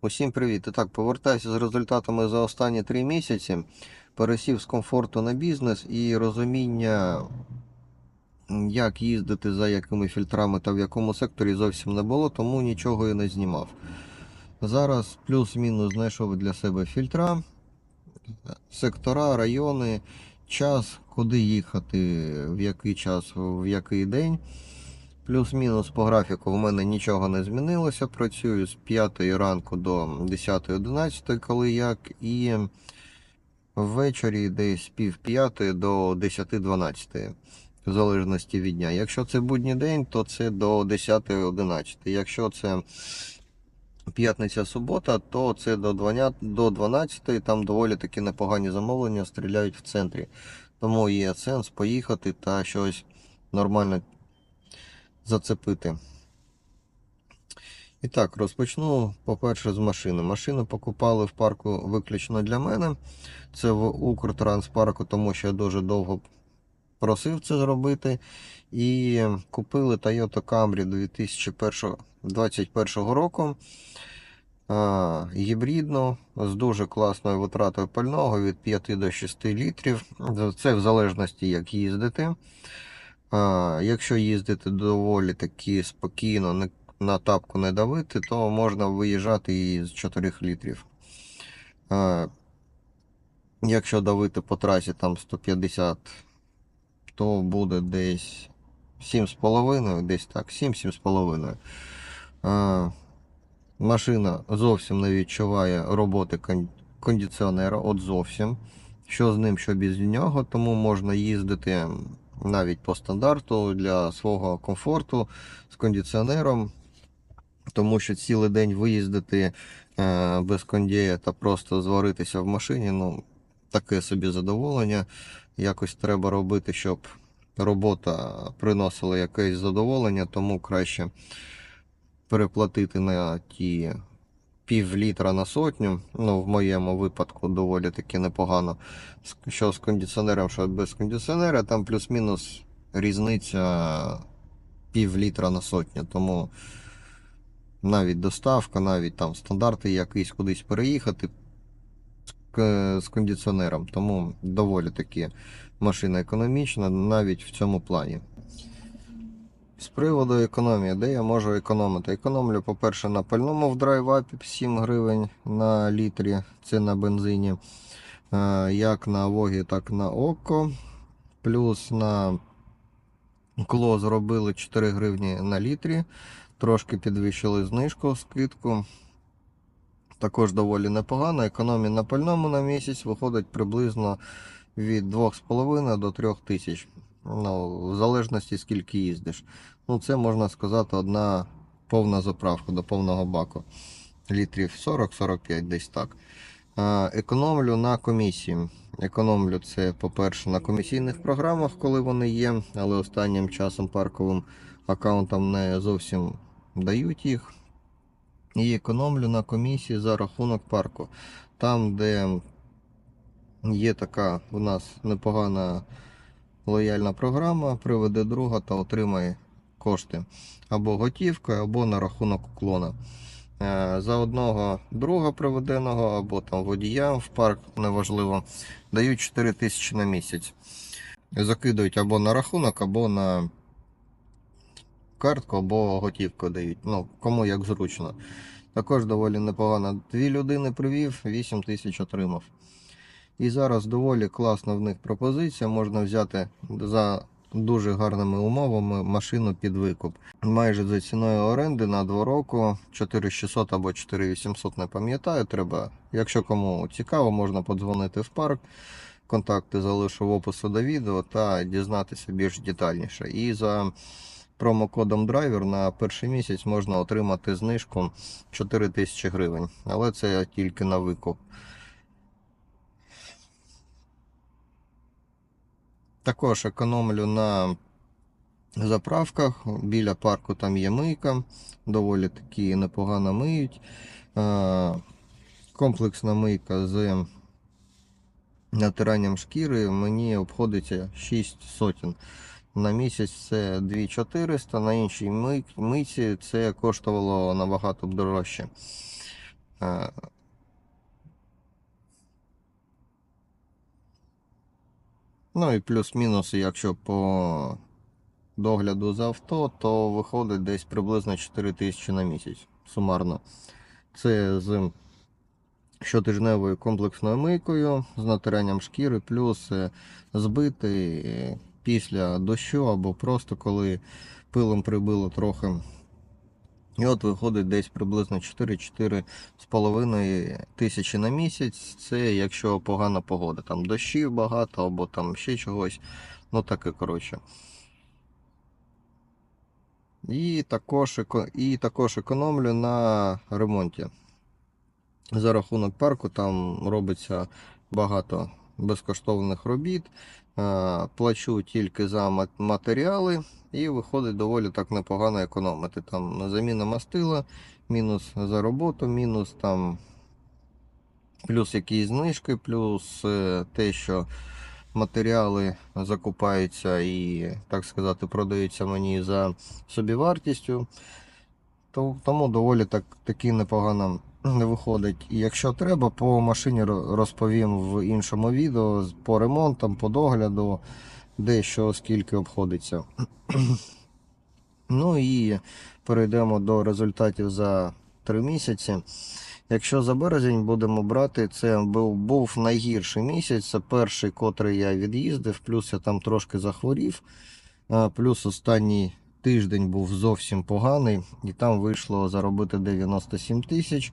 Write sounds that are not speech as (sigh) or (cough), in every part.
Усім привіт! І так, повертаюся з результатами за останні три місяці. Пересів з комфорту на бізнес і розуміння, як їздити за якими фільтрами та в якому секторі зовсім не було, тому нічого і не знімав. Зараз плюс-мінус знайшов для себе фільтра, сектора, райони, час, куди їхати, в який час, в який день. Плюс-мінус по графіку в мене нічого не змінилося. Працюю з 5 ранку до 10-11, коли як, і ввечері десь пів п'ятої до 10-12, в залежності від дня. Якщо це будній день, то це до 10-11. Якщо це п'ятниця-субота, то це до 12, до 12, там доволі таки непогані замовлення стріляють в центрі. Тому є сенс поїхати та щось нормально зацепити. І так, розпочну, по-перше, з машини. Машину покупали в парку виключно для мене. Це в Укртранспарку, тому що я дуже довго просив це зробити. І купили Toyota Camry 2021 року. А, Гібридну з дуже класною витратою пального від 5 до 6 літрів. Це в залежності, як їздити. А, Якщо їздити доволі таки спокійно, не, на тапку не давити, то можна виїжджати і з 4 літрів. А, Якщо давити по трасі там 150, то буде десь 7,5, десь так, 7-7,5. А, Машина зовсім не відчуває роботи кондиціонера, от зовсім. Що з ним, що без нього, тому можна їздити навіть по стандарту для свого комфорту з кондиціонером, тому що цілий день виїздити е, без кондія та просто зваритися в машині, ну, таке собі задоволення. Якось треба робити, щоб робота приносила якесь задоволення, тому краще переплатити на ті пів літра на сотню. Ну, в моєму випадку доволі таки непогано. Що з кондиціонером, що без кондиціонера, там плюс-мінус різниця пів літра на сотню. Тому навіть доставка, навіть там стандарти якийсь кудись переїхати з, з кондиціонером. Тому доволі таки машина економічна, навіть в цьому плані. З приводу економії, де я можу економити? Економлю, по-перше, на пальному в драйвапі 7 гривень на літрі, це на бензині. Е, Як на Вогі, так на Око. Плюс на Кло зробили 4 гривні на літрі. Трошки підвищили знижку, скидку. Також доволі непогано. Економія на пальному на місяць виходить приблизно від 2,5 до 3 тисяч. Ну, в залежності скільки їздиш. Ну, це можна сказати одна повна заправка до повного баку. Літрів 40-45 десь так. Економлю на комісії. Економлю це, по-перше, на комісійних програмах, коли вони є, але останнім часом парковим аккаунтам не зовсім дають їх. І економлю на комісії за рахунок парку. Там, де є така у нас непогана лояльна програма, приведе друга та отримає кошти або готівкою, або на рахунок уклона. Е, За одного друга приведеного, або там водія в парк, неважливо, дають 4 тисячі на місяць. Закидують або на рахунок, або на картку, або готівку дають. Ну, кому як зручно. Також доволі непогано. Дві людини привів, 8 тисяч отримав. І зараз доволі класна в них пропозиція. Можна взяти за дуже гарними умовами машину під викуп. Майже за ціною оренди на 2 року 4600 або 4800, не пам'ятаю. Треба, якщо кому цікаво, можна подзвонити в парк. Контакти залишу в опису до відео та дізнатися більш детальніше. І за промокодом драйвер на перший місяць можна отримати знижку 4000 гривень. Але це тільки на викуп. Також економлю на заправках. Біля парку там є мийка, доволі таки непогано миють. Е, Комплексна мийка з натиранням шкіри мені обходиться 6 сотень. На місяць це 2400, на іншій мий- мийці це коштувало набагато дорожче. Ну і плюс-мінус, якщо по догляду за авто, то виходить десь приблизно 4 тисячі на місяць сумарно. Це з щотижневою комплексною мийкою, з натиранням шкіри, плюс е, збитий е, після дощу або просто коли пилом прибило трохи. І от виходить десь приблизно 4-4,5 тисячі на місяць. Це якщо погана погода. Там дощів багато або там ще чогось. Ну таке коротше. І також, і також економлю на ремонті. За рахунок парку там робиться багато безкоштовних робіт. Е, Плачу тільки за матеріали і виходить доволі так непогано економити. Там заміна мастила, мінус за роботу, мінус там плюс якісь знижки, плюс е, те, що матеріали закупаються і, так сказати, продаються мені за собівартістю. Тому доволі так, таки непогано не виходить. І якщо треба, по машині розповім в іншому відео по ремонтам, по догляду, де що скільки обходиться. (clears throat) Ну і перейдемо до результатів за 3 місяці. Якщо за березень будемо брати, це був, був найгірший місяць. Це перший, котрий я від'їздив, плюс я там трошки захворів. Плюс останній тиждень був зовсім поганий, і там вийшло заробити 97 тисяч.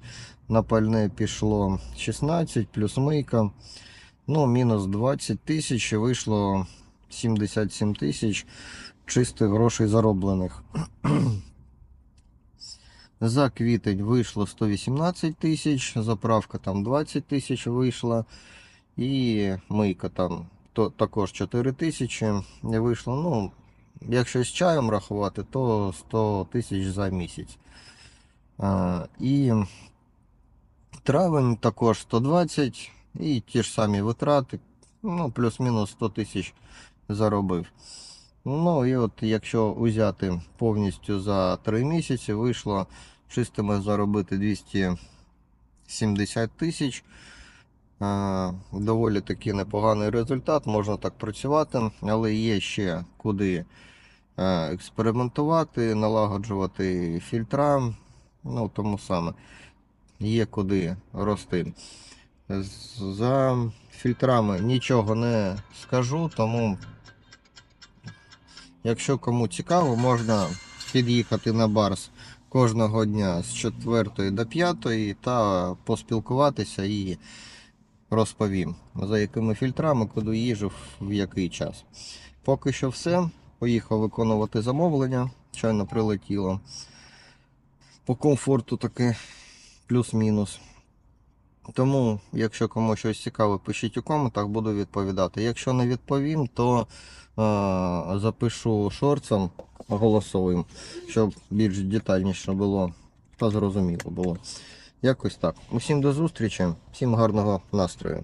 На пальне пішло 16, плюс мийка. Ну, мінус 20 тисяч, і вийшло 77 тисяч чистих грошей зароблених. (clears throat) За квітень вийшло 118 тисяч, заправка там 20 тисяч вийшла, і мийка там то, також 4 тисячі вийшло. Ну, якщо з чаєм рахувати, то 100 тисяч за місяць. А, і травень також 120 і ті ж самі витрати, ну, плюс-мінус 100 тисяч заробив. Ну і от якщо узяти повністю за 3 місяці, вийшло чистими заробити 270 тисяч. Доволі таки непоганий результат, можна так працювати, але є ще куди е, експериментувати, налагоджувати фільтра. Ну, тому саме є куди рости. За фільтрами нічого не скажу, тому Якщо кому цікаво, можна під'їхати на барс кожного дня з 4 до 5 та поспілкуватися і розповім, за якими фільтрами, куди їжу, в який час. Поки що все. Поїхав виконувати замовлення, щойно прилетіло. По комфорту таке плюс-мінус. Тому, якщо кому щось цікаве, пишіть у коментах, буду відповідати. Якщо не відповім, то е, запишу шорцем голосовим, щоб більш детальніше було та зрозуміло було. Якось так. Усім до зустрічі, всім гарного настрою.